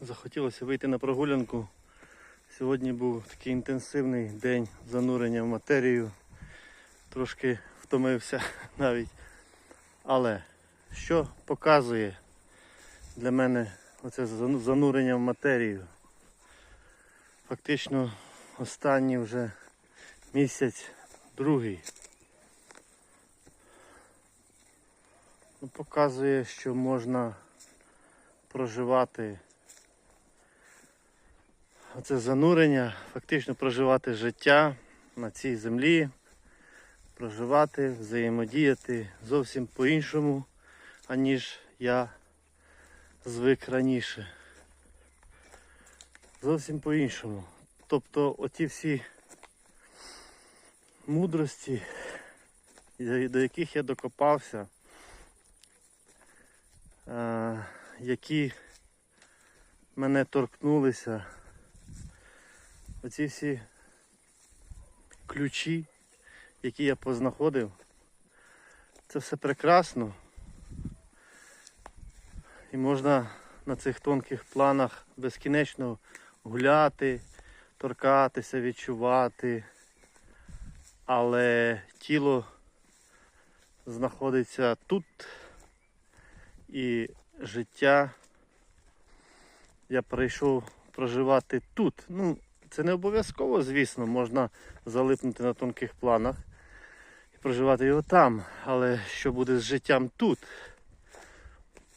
захотілося вийти на прогулянку. Сьогодні був такий інтенсивний день занурення в матерію. Трошки втомився навіть. Але що показує для мене оце занурення в матерію? Фактично останній вже місяць, другий. Ну, показує, що можна проживати оце занурення, фактично проживати життя на цій землі, проживати, взаємодіяти зовсім по-іншому, аніж я звик раніше. Зовсім по-іншому. Тобто оті всі мудрості, до яких я докопався, е, які мене торкнулися. Оці всі ключі, які я познаходив, це все прекрасно. І можна на цих тонких планах безкінечно гуляти, торкатися, відчувати. Але тіло знаходиться тут і життя я прийшов проживати тут. Ну, це не обов'язково, звісно, можна залипнути на тонких планах і проживати його там. Але що буде з життям тут?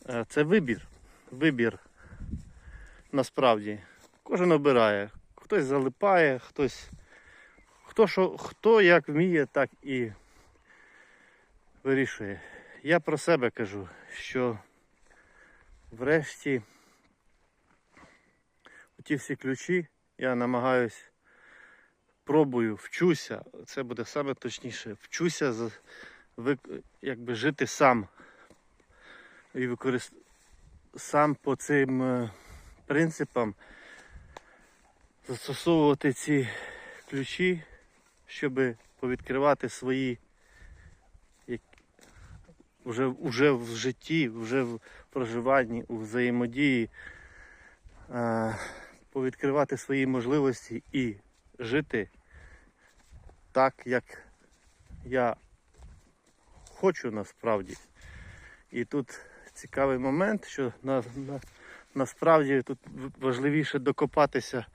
Е, Це вибір. Вибір насправді. Кожен обирає. Хтось залипає, хтось. Хто, що, хто як вміє, так і вирішує. Я про себе кажу, що врешті ті всі ключі я намагаюсь, пробую, вчуся, це буде саме точніше, вчуся якби жити сам. І використ... сам по цим е, принципам застосовувати ці ключі, щоб повідкривати свої вже, вже в житті, вже в проживанні, у взаємодії. Е, повідкривати свої можливості і жити так, як я хочу насправді. І тут цікавий момент, що на, на, насправді тут важливіше докопатися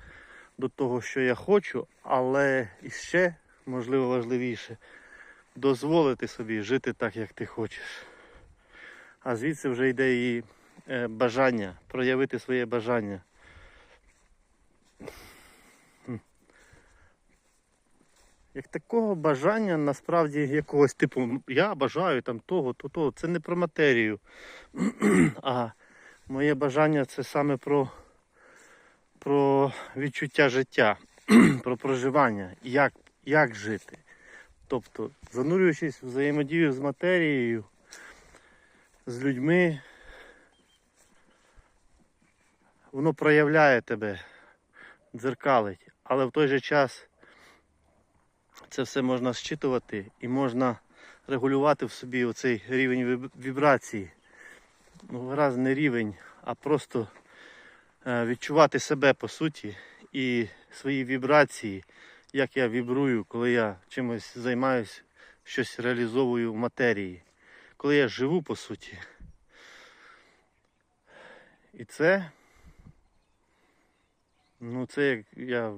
до того, що я хочу, але і ще, можливо, важливіше дозволити собі жити так, як ти хочеш. А звідси вже йде і е, бажання, проявити своє бажання. Як такого бажання насправді якогось типу, я бажаю там того, то того. Це не про матерію. а моє бажання це саме про, про відчуття життя, про проживання, як, як жити. Тобто, занурюючись в взаємодію з матерією, з людьми, воно проявляє тебе, дзеркалить, але в той же час це все можна зчитувати і можна регулювати в собі оцей рівень вібрації. Ну, гаразд не рівень, а просто е, відчувати себе по суті і свої вібрації, як я вібрую, коли я чимось займаюсь, щось реалізовую в матерії, коли я живу по суті. І це, ну це як я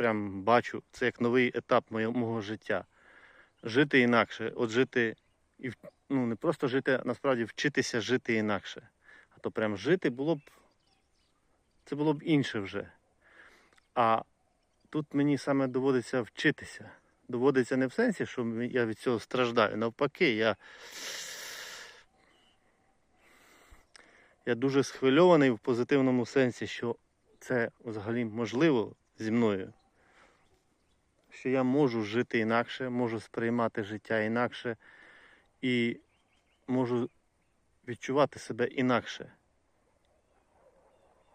прям бачу, це як новий етап моє- мого життя. Жити інакше, от жити і ну не просто жити, а насправді вчитися жити інакше. А то прям жити було б. Це було б інше вже. А тут мені саме доводиться вчитися. Доводиться не в сенсі, що я від цього страждаю. Навпаки, я, я дуже схвильований в позитивному сенсі, що це взагалі можливо зі мною. Що я можу жити інакше, можу сприймати життя інакше і можу відчувати себе інакше.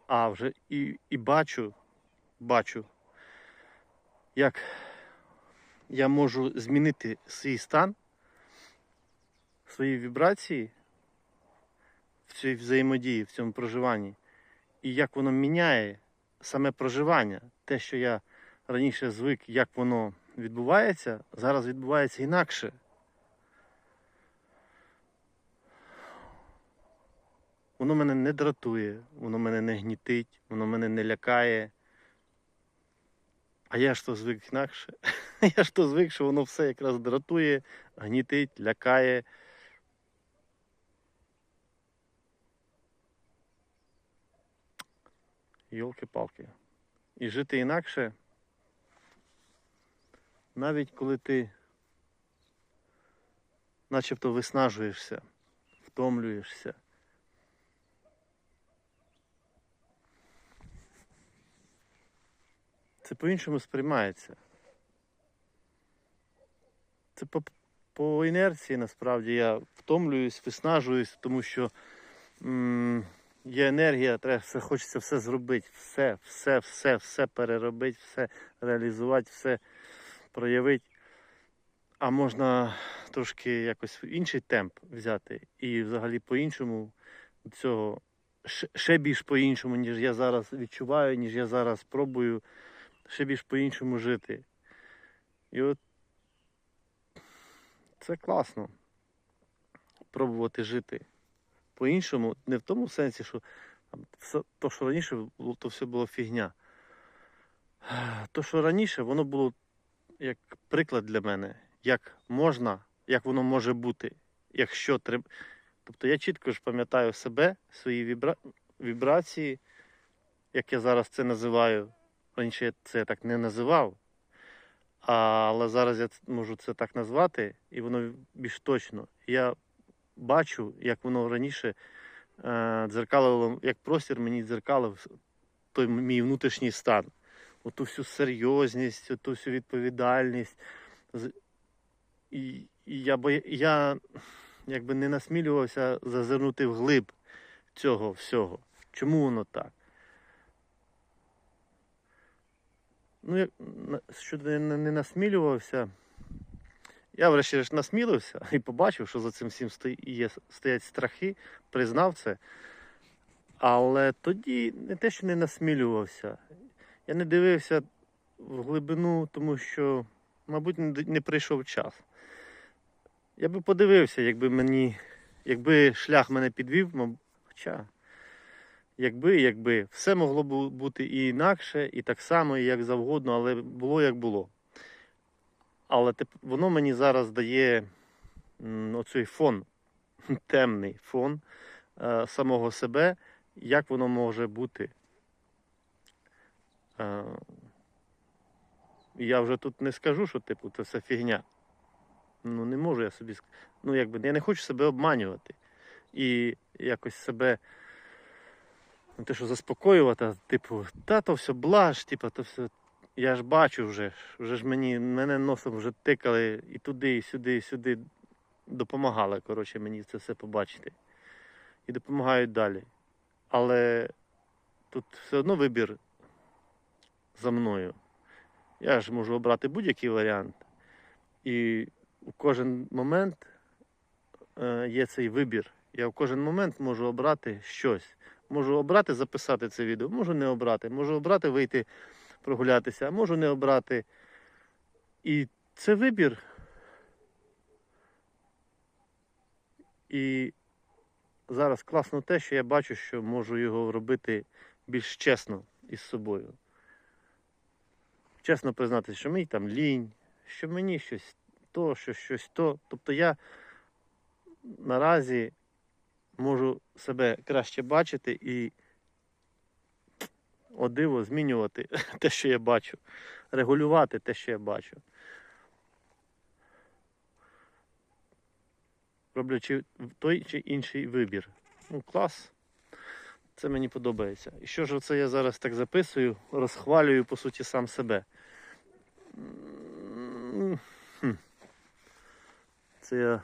А вже і, і бачу, бачу, як я можу змінити свій стан, свої вібрації в цій взаємодії, в цьому проживанні, і як воно міняє саме проживання. Те, що я раніше звик, як воно відбувається, зараз відбувається інакше. Воно мене не дратує, воно мене не гнітить, воно мене не лякає. А я ж то звик інакше. Я ж то звик, що воно все якраз дратує, гнітить, лякає. Йолки-палки. І жити інакше, навіть коли ти начебто виснажуєшся, втомлюєшся. Це по-іншому сприймається. Це по, по інерції насправді я втомлююсь, виснажуюсь, тому що м, є енергія, треба все, хочеться все зробити, все, все, все, все переробити, все реалізувати, все проявити. А можна трошки якось інший темп взяти і взагалі по-іншому цього ще- більш по-іншому, ніж я зараз відчуваю, ніж я зараз пробую, ще більш по-іншому жити. І от це класно. Пробувати жити по-іншому, не в тому сенсі, що то, що раніше то все було фігня. То, що раніше, воно було як приклад для мене, як можна, як воно може бути, якщо треба. Тобто я чітко ж пам'ятаю себе, свої вібра... вібрації, як я зараз це називаю. Раніше я це так не називав. Але зараз я можу це так назвати, і воно більш точно. Я бачу, як воно раніше е, дзеркалило, як простір мені дзеркалив той мій внутрішній стан. Оту всю серйозність, оту всю відповідальність. І, і я, боя... я якби не насмілювався зазирнути вглиб цього всього. Чому воно так? Ну, як що не, насмілювався. Я врешті насмілився і побачив, що за цим всім є, стоять страхи, признав це. Але тоді не те, що не насмілювався. Я не дивився в глибину, тому що, мабуть, не, прийшов час. Я би подивився, якби мені, якби шлях мене підвів, хоча. Якби, якби, все могло б бути і інакше, і так само, і як завгодно, але було як було. Але воно мені зараз дає оцей фон, темний фон е, самого себе, як воно може бути. Е, я вже тут не скажу, що типу, це все фігня. Ну, не можу я собі Ну, якби я не хочу себе обманювати. І якось себе не те, що заспокоювати, типу, та то все блаж, типу, то все. Я ж бачу вже, вже ж мені, мене носом вже тикали і туди, і сюди, і сюди. Допомагали, коротше, мені це все побачити. І допомагають далі. Але тут все одно вибір за мною. Я ж можу обрати будь-який варіант. І у кожен момент е, є цей вибір. Я в кожен момент можу обрати щось. Можу обрати записати це відео, можу не обрати, можу обрати вийти прогулятися, а можу не обрати. І це вибір. І зараз класно те, що я бачу, що можу його робити більш чесно із собою. Чесно признатися, що мені там лінь, що мені щось то, що щось то. Тобто я наразі можу себе краще бачити і о диво змінювати те, що я бачу, регулювати те, що я бачу. Роблячи той чи інший вибір. Ну, клас. Це мені подобається. І що ж оце я зараз так записую, розхвалюю по суті сам себе. Це я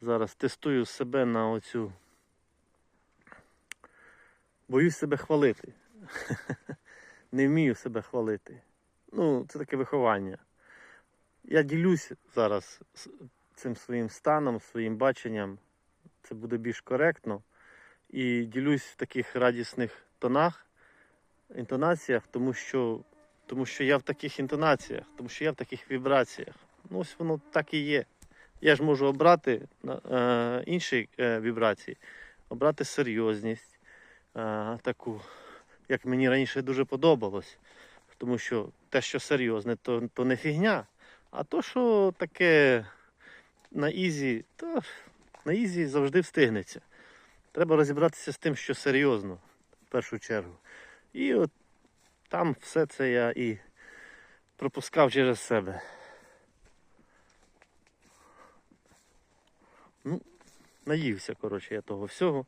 зараз тестую себе на оцю. Боюсь себе хвалити. Не вмію себе хвалити. Ну, це таке виховання. Я ділюсь зараз цим своїм станом, своїм баченням. Це буде більш коректно. І ділюсь в таких радісних тонах, інтонаціях, тому що, тому що я в таких інтонаціях, тому що я в таких вібраціях. Ну, ось воно так і є. Я ж можу обрати е, інші е, вібрації, обрати серйозність, е, таку, як мені раніше дуже подобалось. Тому що те, що серйозне, то, то не фігня. А то, що таке на ізі, то на ізі завжди встигнеться. Треба розібратися з тим, що серйозно, в першу чергу. І от там все це я і пропускав через себе. Ну, наївся, коротше, я того всього,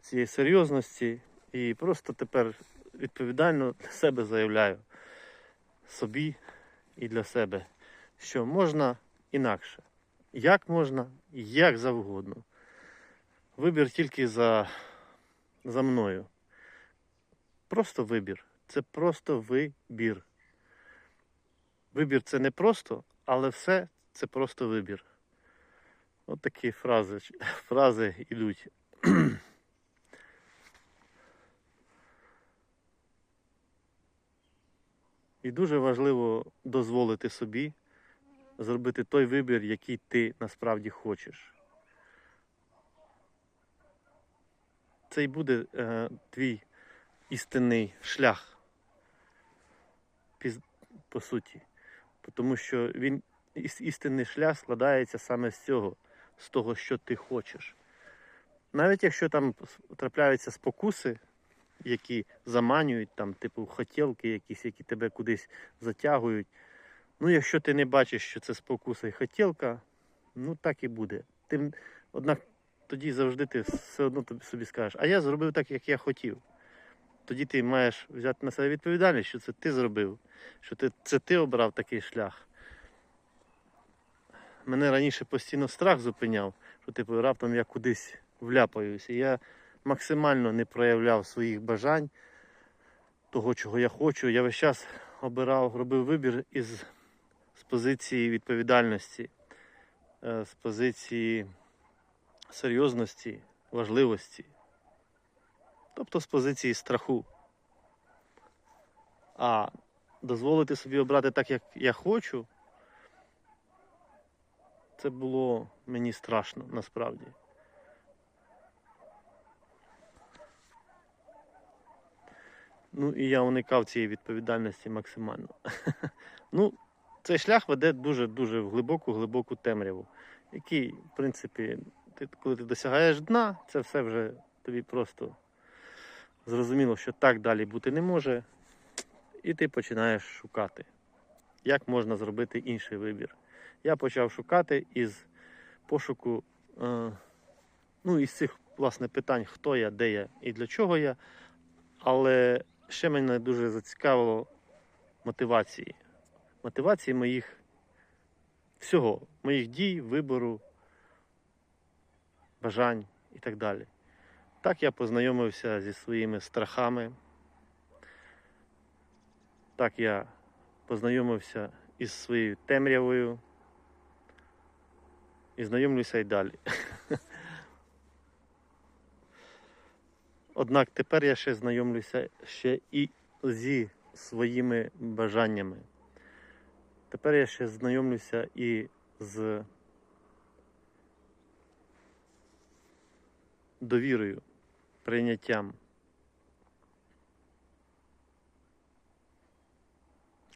цієї серйозності. І просто тепер відповідально для себе заявляю собі і для себе, що можна інакше. Як можна, як завгодно. Вибір тільки за, за мною. Просто вибір. Це просто вибір. Вибір це не просто, але все це просто вибір. От такі фрази, фрази йдуть. І дуже важливо дозволити собі зробити той вибір, який ти насправді хочеш. Це й буде е, твій істинний шлях, по суті. Тому що він, істинний шлях складається саме з цього, з того, що ти хочеш. Навіть якщо там трапляються спокуси, які заманюють, там, типу хотілки якісь, які тебе кудись затягують. Ну, якщо ти не бачиш, що це спокуса і хотілка, ну так і буде. Ти, однак тоді завжди ти все одно собі скажеш, а я зробив так, як я хотів. Тоді ти маєш взяти на себе відповідальність, що це ти зробив, що ти, це ти обрав такий шлях. Мене раніше постійно страх зупиняв, що типу раптом я кудись вляпаюся. Я максимально не проявляв своїх бажань, того, чого я хочу. Я весь час обирав, робив вибір із з позиції відповідальності, е, з позиції серйозності, важливості, тобто з позиції страху. А дозволити собі обрати так, як я хочу, це було мені страшно насправді. Ну і я уникав цієї відповідальності максимально. ну, цей шлях веде дуже-дуже в глибоку, глибоку темряву, який, в принципі, ти, коли ти досягаєш дна, це все вже тобі просто зрозуміло, що так далі бути не може. І ти починаєш шукати, як можна зробити інший вибір. Я почав шукати із пошуку, е, ну, із цих власне питань, хто я, де я і для чого я. Але ще мене дуже зацікавило мотивації. Мотивації моїх всього, моїх дій, вибору, бажань і так далі. Так я познайомився зі своїми страхами. Так я познайомився із своєю темрявою. І знайомлюся й далі. Однак тепер я ще знайомлюся ще і зі своїми бажаннями. Тепер я ще знайомлюся і з довірою, прийняттям.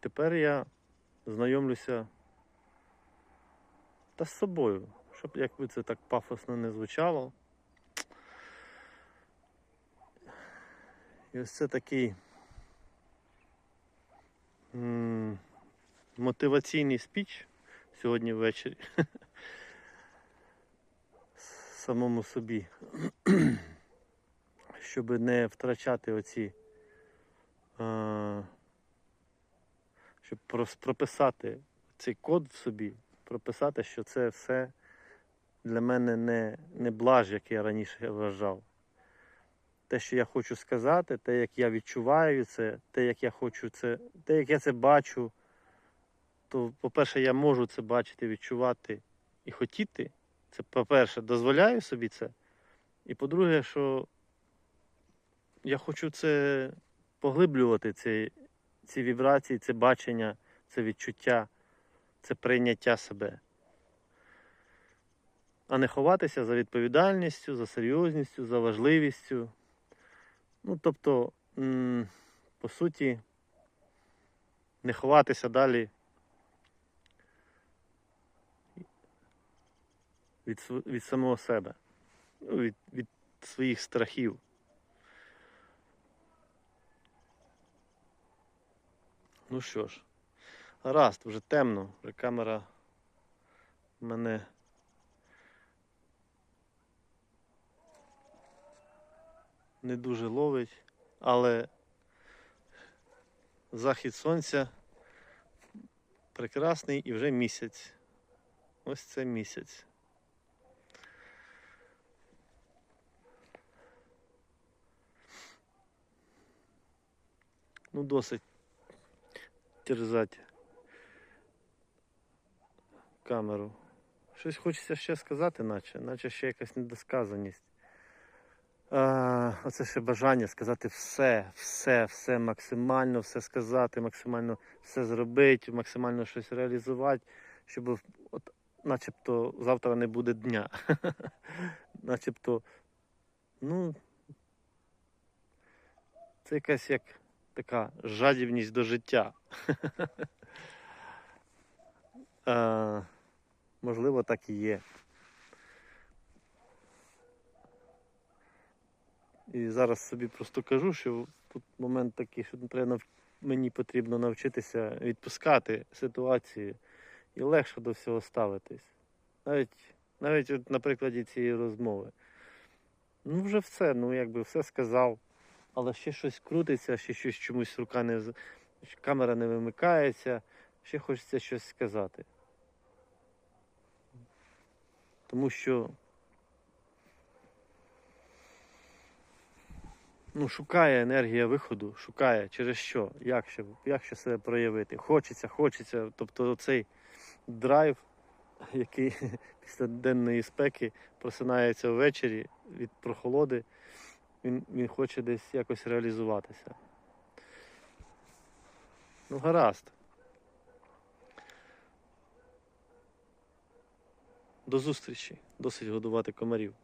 Тепер я знайомлюся та з собою, щоб якби це так пафосно не звучало. І ось це такий мотиваційний спіч сьогодні ввечері самому собі, щоб не втрачати оці, щоб прописати цей код в собі, прописати, що це все для мене не, не блаж, як я раніше вважав те, що я хочу сказати, те, як я відчуваю це, те, як я хочу це, те, як я це бачу, то, по-перше, я можу це бачити, відчувати і хотіти. Це, по-перше, дозволяю собі це. І по-друге, що я хочу це поглиблювати, ці, ці вібрації, це бачення, це відчуття, це прийняття себе. А не ховатися за відповідальністю, за серйозністю, за важливістю. Ну, тобто, по суті, не ховатися далі від, від самого себе, ну, від, від своїх страхів. Ну що ж, гаразд, вже темно, вже камера мене не дуже ловить, але захід сонця прекрасний і вже місяць. Ось це місяць. Ну, досить терзати камеру. Щось хочеться ще сказати, наче, наче ще якась недосказаність. А, оце ще бажання сказати все, все, все максимально, все сказати, максимально все зробити, максимально щось реалізувати, щоб от, начебто завтра не буде дня. начебто, ну, це якась як така жадібність до життя. а, можливо, так і є. І зараз собі просто кажу, що тут момент такий, що треба мені потрібно навчитися відпускати ситуації і легше до всього ставитись. Навіть, навіть от на прикладі цієї розмови. Ну, вже все, ну якби все сказав, але ще щось крутиться, ще щось чомусь рука не камера не вимикається, ще хочеться щось сказати. Тому що ну, шукає енергія виходу, шукає через що, як ще, як ще себе проявити. Хочеться, хочеться. Тобто цей драйв, який після денної спеки просинається ввечері від прохолоди, він, він хоче десь якось реалізуватися. Ну, гаразд. До зустрічі. Досить годувати комарів.